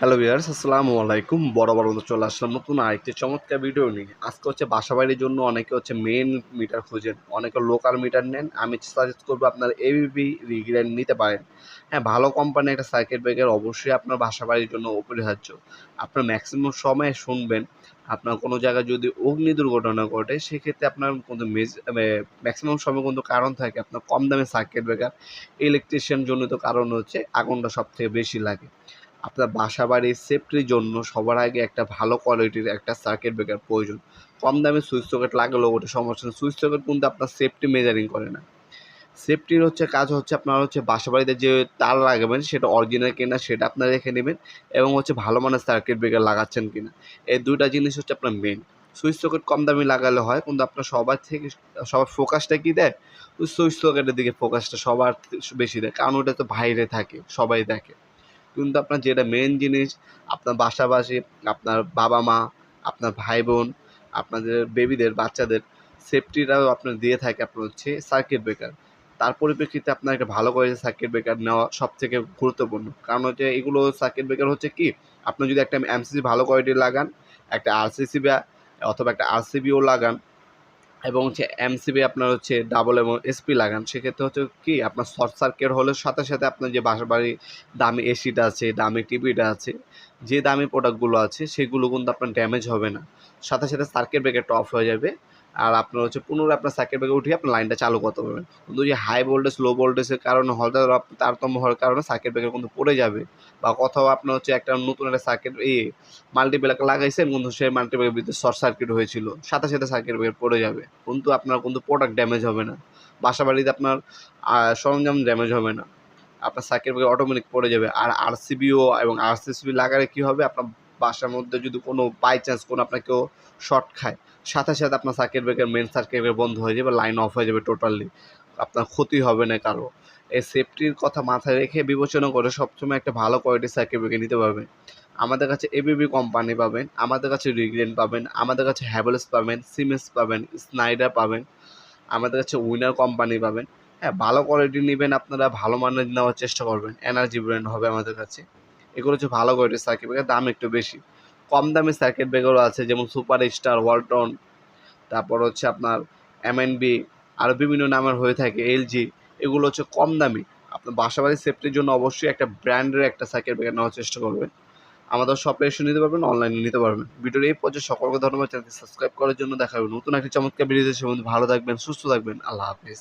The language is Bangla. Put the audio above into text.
হ্যালো ভিউয়ার্স আসসালামু আলাইকুম। বড় বড় চলে আসলাম নতুন আরেকটি চমৎকার ভিডিও নিয়ে। আজকে হচ্ছে বাসা বাড়ির জন্য অনেকে হচ্ছে মেন মিটার খুঁজেন, অনেকে লোকাল মিটার নেন। আমি সাজেস্ট করব আপনার এবিবি রিগ্রেন নিতে পারেন। হ্যাঁ ভালো কোম্পানি একটা সার্কিট ব্রেকার অবশ্যই আপনার বাসা বাড়ির জন্য অপরিহার্য। আপনার ম্যাক্সিমাম সময় শুনবেন। আপনার কোনো জায়গায় যদি অগ্নি দুর্ঘটনা ঘটে, সেক্ষেত্রে আপনার কিন্তু মেজ ম্যাক্সিমাম সময় কিন্তু কারণ থাকে আপনার কম দামে সার্কিট ব্রেকার ইলেকট্রিশিয়ান জনিত কারণ হচ্ছে আগুনটা সব থেকে বেশি লাগে। আপনার বাসা বাড়ির সেফটির জন্য সবার আগে একটা ভালো কোয়ালিটির একটা সার্কিট ব্রেকার প্রয়োজন। কম দামে সুইচ সকেট লাগলেও ওটা সমস্যা নেই। সুইচ সকেট কিন্তু আপনার সেফটি মেজারিং করে না। সেফটির হচ্ছে কাজ হচ্ছে আপনার হচ্ছে বাসা বাড়িতে যে তার লাগাবেন, সেটা অরিজিনাল কিনা সেটা আপনারা রেখে নেবেন এবং হচ্ছে ভালো মানের সার্কিট ব্রেকার লাগাচ্ছেন কিনা। এই দুইটা জিনিস হচ্ছে আপনার মেন সুইচ সকেট কম দামি লাগালে হয়, কিন্তু আপনার সবার থেকে, সবার ফোকাসটা কি দেয়? ওই সুইচ সকেটের দিকে ফোকাসটা সবার বেশি দেয়। কারণ ওটা তো বাইরে থাকে, সবাই দেখে। কিন্তু আপনার যেটা মেন জিনিস, আপনার বাসাবাসী, আপনার বাবা মা আপনার ভাই বোন আপনাদের বেবিদের বাচ্চাদের সেফটিটাও আপনার দিয়ে থাকে আপনার হচ্ছে সার্কিট ব্রেকার তার পরিপ্রেক্ষিতে আপনার একটা ভালো করে সার্কিট ব্রেকার নেওয়া সব থেকে গুরুত্বপূর্ণ। কারণ হচ্ছে এগুলো সার্কিট ব্রেকার হচ্ছে কি? আপনি যদি একটা এমসিসি ভালো কোয়ালিটির লাগান, একটা আরসিসি বা অথবা একটা আরসিবিও লাগান এবং হচ্ছে এমসিবি আপনার হচ্ছে ডাবল এবং এসপি লাগান, সেক্ষেত্রে হচ্ছে কি আপনার শর্ট সার্কিট হলে সাথে সাথে আপনার যে বাসা বাড়ি দামি এসিটা আছে, দামি টিভিটা আছে, যে দামি প্রোডাক্টগুলো আছে, সেগুলো কিন্তু আপনার ড্যামেজ হবে না। সাথে সাথে সার্কিট ব্রেকারটা অফ হয়ে যাবে। আর আপনার হচ্ছে পুনরায় আপনার সার্কিট ব্রেকার উঠিয়ে আপনার লাইনটা চালু করতে পারবেন। কিন্তু যে হাই ভোল্টেজ লো ভোল্টেজের কারণে হয়তো তারতম্য হওয়ার কারণে সার্কিট ব্রেকার কিন্তু পড়ে যাবে। বা কোথাও আপনার হচ্ছে একটা নতুন একটা সার্কিট এই মাল্টিপ্লেকার লাগাইছেন, কিন্তু সেই মাল্টিপ্লেকার ভিতরে শর্ট সার্কিট হয়েছিল। সাথে সাথে সার্কিট ব্রেকার পড়ে যাবে। কিন্তু আপনার কিন্তু প্রোডাক্ট ড্যামেজ হবে না। বাসা বাড়িতে আপনার সরঞ্জাম ড্যামেজ হবে না। আপনার সার্কিট ব্রেকার অটোমেটিক পড়ে যাবে। আর আরসিবিও এবং আরসিসিবি লাগালে কী হবে? আপনার বাসার মধ্যে যদি কোনো বাই চান্স কোনো আপনার কেউ শর্ট খায়, সাথে সাথে আপনার circuit breaker main circuit breaker বন্ধ হয়ে যাবে লাইন অফ হয়ে যাবে টোটালি আপনার ক্ষতি হবে না কারও। এই সেফটির কথা মাথায় রেখে বিবেচনা করে সবসময় একটা ভালো কোয়ালিটির সার্কিট ব্রেকার নিতে পারবেন। আমাদের কাছে এবিবি কোম্পানি পাবেন, আমাদের কাছে রিগ্রেন পাবেন, আমাদের কাছে হ্যাভেলস পাবেন সিমেন্স পাবেন স্নাইডার পাবেন, আমাদের কাছে উইনার কোম্পানি পাবেন। হ্যাঁ ভালো কোয়ালিটি নেবেন আপনারা, ভালো মানের নেওয়ার চেষ্টা করবেন এনার্জি ব্র্যান্ড হবে আমাদের কাছে। এগুলো হচ্ছে ভালো কোয়ালিটির সার্কিট ব্রেকার দাম একটু বেশি। কম দামি সার্কিট ব্রেকারও আছে, যেমন সুপার স্টার ওয়ালটন তারপর হচ্ছে আপনার এমএনবি আরও বিভিন্ন নামের হয়ে থাকে এলজি এগুলো হচ্ছে কম দামি। আপনার বাসাবাড়ির সেফটির জন্য অবশ্যই একটা ব্র্যান্ডের একটা সার্কিট ব্রেকার নেওয়ার চেষ্টা করবেন। আমাদের শপে এসে নিতে পারবেন অনলাইনে নিতে পারবেন। ভিডিওর এই পর্যায়ে সকলকে ধন্যবাদ চ্যানেলটি সাবস্ক্রাইব করার জন্য দেখা হবে নতুন একটি চমৎকার ভিডিও দেশে ভালো থাকবেন, সুস্থ থাকবেন। আল্লাহ হাফিজ।